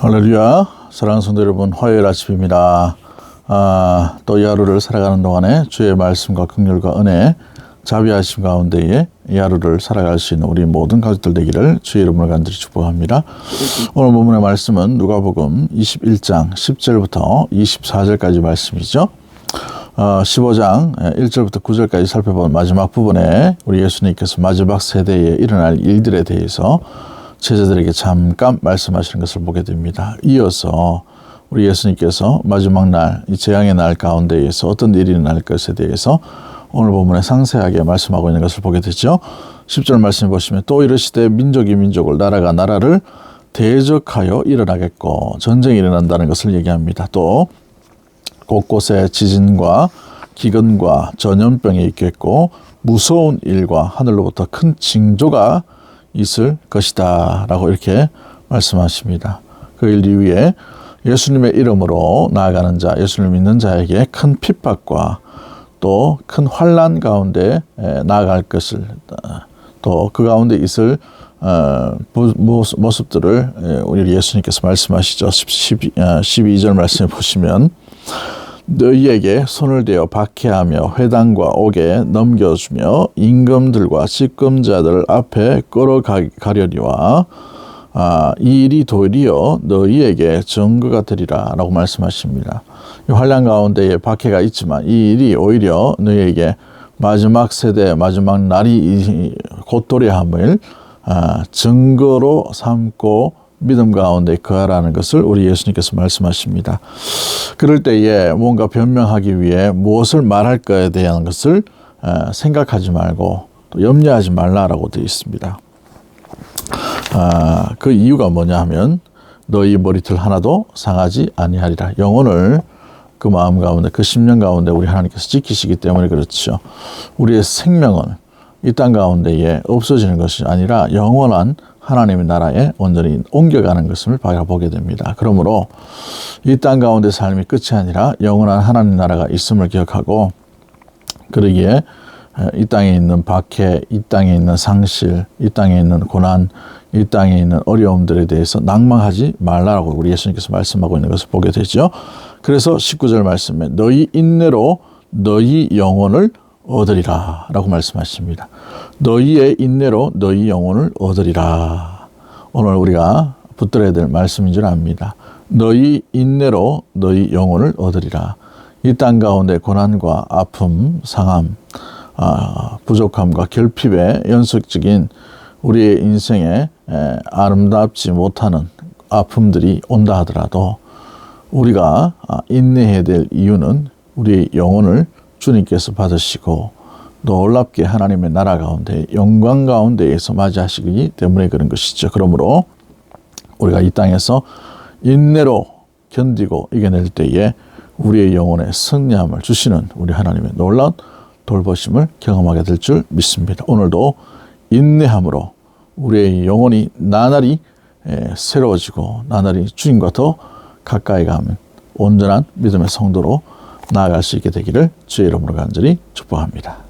할렐루야. 사랑하는 성도 여러분, 화요일 아침입니다. 아, 또이 하루를 살아가는 동안에 주의 말씀과 긍휼과 은혜, 자비하심 가운데에 이 하루를 살아갈 수 있는 우리 모든 가족들 되기를 주의 이름으로 간절히 축복합니다. 오늘 본문의 말씀은 누가복음 21장 10절부터 24절까지 말씀이죠. 어, 15장 1절부터 9절까지 살펴본 마지막 부분에 우리 예수님께서 마지막 세대에 일어날 일들에 대해서 제자들에게 잠깐 말씀하시는 것을 보게 됩니다. 이어서 우리 예수님께서 마지막 날, 이 재앙의 날 가운데에서 어떤 일이 날 것에 대해서 오늘 본문에 상세하게 말씀하고 있는 것을 보게 되죠. 10절 말씀 보시면 또 이르시되 민족이 민족을 나라가 나라를 대적하여 일어나겠고 전쟁이 일어난다는 것을 얘기합니다. 또 곳곳에 지진과 기근과 전염병이 있겠고 무서운 일과 하늘로부터 큰 징조가 있을 것이다. 라고 이렇게 말씀하십니다. 그 일 이후에 예수님의 이름으로 나아가는 자, 예수를 믿는 자에게 큰 핍박과 또 큰 환란 가운데 나아갈 것을 또 그 가운데 있을 어, 모습들을 우리 예수님께서 말씀하시죠. 12, 12절 말씀에 보시면 너희에게 손을 대어 박해하며 회당과 옥에 넘겨주며 임금들과 직금자들 앞에 끌어가려니와 아, 이 일이 도리어 너희에게 증거가 되리라 라고 말씀하십니다. 이 환란 가운데에 박해가 있지만 이 일이 오히려 너희에게 마지막 세대 마지막 날이 곧 도래함을 아, 증거로 삼고 믿음 가운데 거하라는 것을 우리 예수님께서 말씀하십니다. 그럴 때에 뭔가 변명하기 위해 무엇을 말할 거에 대한 것을 생각하지 말고 또 염려하지 말라라고 되어 있습니다. 아, 그 이유가 뭐냐 하면 너희 머리털 하나도 상하지 아니하리라. 영혼을 그 마음 가운데 그 심령 가운데 우리 하나님께서 지키시기 때문에 그렇죠. 우리의 생명은 이 땅 가운데에 없어지는 것이 아니라 영원한 하나님의 나라에 온전히 옮겨가는 것을 바라보게 됩니다. 그러므로 이 땅 가운데 삶이 끝이 아니라 영원한 하나님 나라가 있음을 기억하고 그러기에 이 땅에 있는 박해, 이 땅에 있는 상실, 이 땅에 있는 고난, 이 땅에 있는 어려움들에 대해서 낭망하지 말라라고 우리 예수님께서 말씀하고 있는 것을 보게 되죠. 그래서 19절 말씀에 너희 인내로 너희 영혼을 얻으리라 라고 말씀하십니다. 너희의 인내로 너희 영혼을 얻으리라. 오늘 우리가 붙들어야 될 말씀인 줄 압니다. 너희 인내로 너희 영혼을 얻으리라. 이 땅 가운데 고난과 아픔, 상함, 아, 부족함과 결핍의 연속적인 우리의 인생에 아름답지 못하는 아픔들이 온다 하더라도 우리가 아, 인내해야 될 이유는 우리의 영혼을 주님께서 받으시고 놀랍게 하나님의 나라 가운데 영광 가운데에서 맞이하시기 때문에 그런 것이죠. 그러므로 우리가 이 땅에서 인내로 견디고 이겨낼 때에 우리의 영혼에 승리함을 주시는 우리 하나님의 놀라운 돌보심을 경험하게 될 줄 믿습니다. 오늘도 인내함으로 우리의 영혼이 나날이 새로워지고 나날이 주님과 더 가까이 가면 온전한 믿음의 성도로 나아갈 수 있게 되기를 주의 이름으로 간절히 축복합니다.